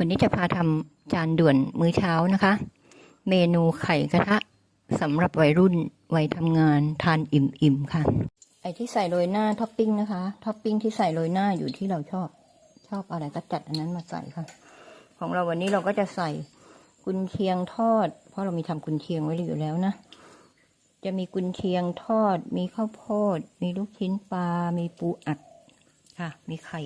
วันนี้จะพาทำจานด่วนมื้อเช้านะคะ เมนูไข่กระทะสำหรับวัยรุ่นวัยทำงานทานอิ่มๆค่ะ ไอที่ใส่โรยหน้าท็อปปิ้งนะคะท็อปปิ้งที่ใส่โรยหน้าอยู่ที่เราชอบ ชอบอะไรก็จัดอันนั้นมาใส่ค่ะ ของเราวันนี้เราก็จะใส่กุนเชียงทอด เพราะเรามีทำกุนเชียงไว้อยู่แล้วนะ จะมีกุนเชียงทอด มีข้าวโพด มีลูกชิ้นปลา มีปูอัดค่ะ มีไข่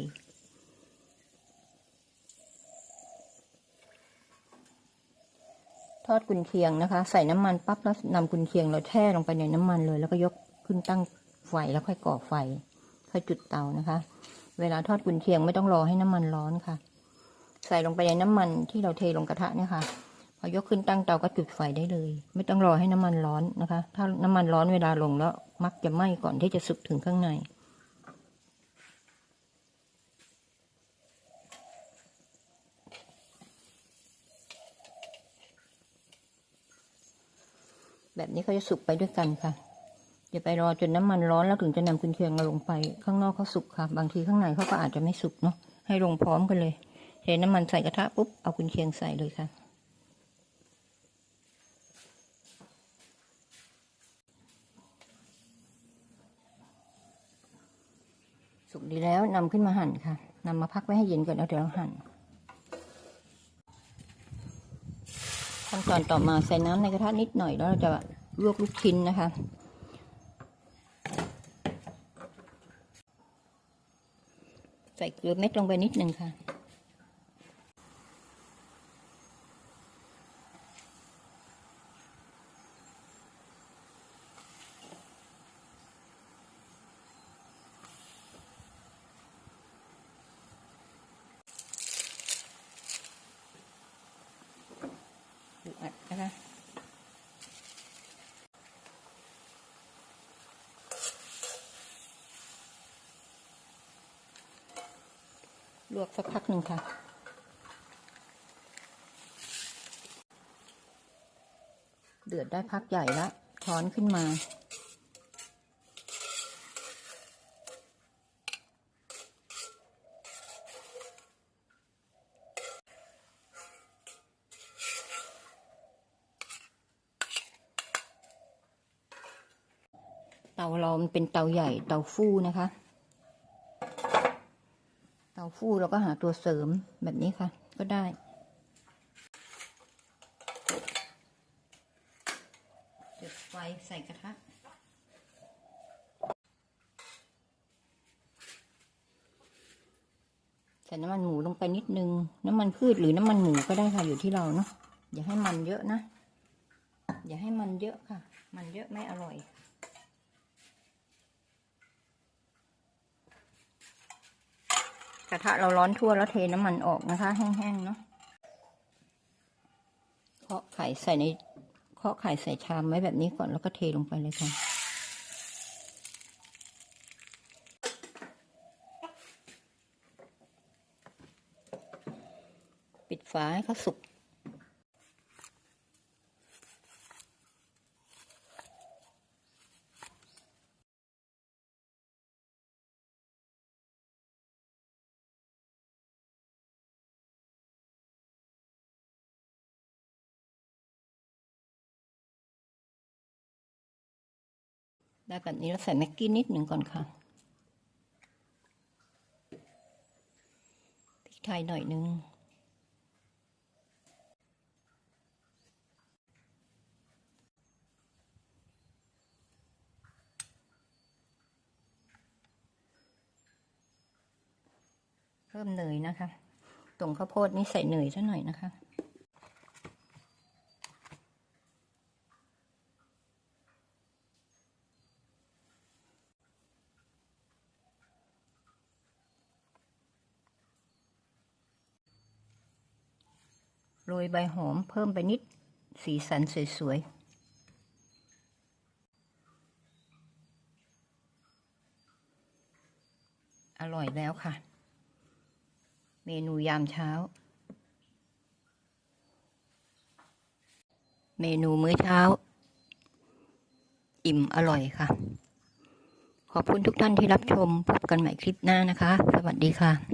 ท อดกุนเชียงนะคะ ใส่น้ำมันปั๊บแล้วนำกุนเชียงเราแช่ลงไปในน้ำมันเลย แล้วก็ยกขึ้นตั้งไฟแล้วค่อยก่อไฟ ค่อยจุดเตานะคะ เวลาทอดกุนเชียงไม่ต้องรอให้น้ำมันร้อนค่ะ ใส่ลงไปในน้ำมันที่เราเทลงกระทะเนี่ยค่ะพอยกขึ้นตั้งเตาก็จุดไฟได้เลย ไม่ต้องรอให้น้ำมันร้อนนะคะ ถ้าน้ำมันร้อนเวลาลงแล้วมักจะไหม้ก่อนที่จะสุกถึงข้างใน แบบนี้เขาจะสุกไปด้วยกันค่ะอย่าไปรอจนน้ำมันร้อนแล้วถึงจะนำกุนเชียงเราลงไป ข้างนอกเขาสุกค่ะ บางทีข้างในเขาก็อาจจะไม่สุกเนาะให้ลงพร้อมกันเลยเทน้ำมันใส่กระทะปุ๊บเอากุนเชียงใส่เลยค่ะ สุกดีแล้วนำขึ้นมาหั่นค่ะนำมาพักไว้ให้เย็นก่อนแล้วเดี๋ยวเราหั่น ขั้นตอนต่อมาใส่น้ำในกระทะนิดหน่อยแล้วเราจะลวกลูกชิ้นนะคะ ใส่เกลือเม็ดลงไปนิดหนึ่งค่ะ นะคะลวกสักพักหนึ่งค่ะ เดือดได้พักใหญ่แล้วช้อนขึ้นมาาเรามันเป็นเตาใหญ่เตาฟู่นะคะ เตาฟู่เราก็หาตัวเสริมแบบนี้ค่ะ ก็ได้ จุดไฟใส่กระทะใส่น้ำมันหมูลงไปนิดนึง น้ำมันพืชหรือน้ำมันหมูก็ได้ค่ะอยู่ที่เราเนาะอย่าให้มันเยอะนะ อย่าให้มันเยอะค่ะ มันเยอะไม่อร่อย กระทะเราร้อนทั่วแล้วเทน้ำมันออกนะคะ แห้งๆเนาะเคาะไข่ใส่ในเคาะไข่ใส่ชามไว้แบบนี้ก่อนแล้วก็เทลงไปเลยค่ะปิดฝาให้เขาสุก ได้แบบนี้แล้วใส่แม็กกี้นิดหนึ่งก่อนค่ะพริกไทยหน่อยนึงเพิ่มเนยนะคะ ตรงข้าวโพดนี่ใส่เนยซะหน่อยนะคะ โรยใบหอมเพิ่มไปนิด สีสันสวยๆอร่อยแล้วค่ะ เมนูยามเช้า เมนูมื้อเช้า อิ่มอร่อยค่ะ ขอบคุณทุกท่านที่รับชม พบกันใหม่คลิปหน้านะคะ สวัสดีค่ะ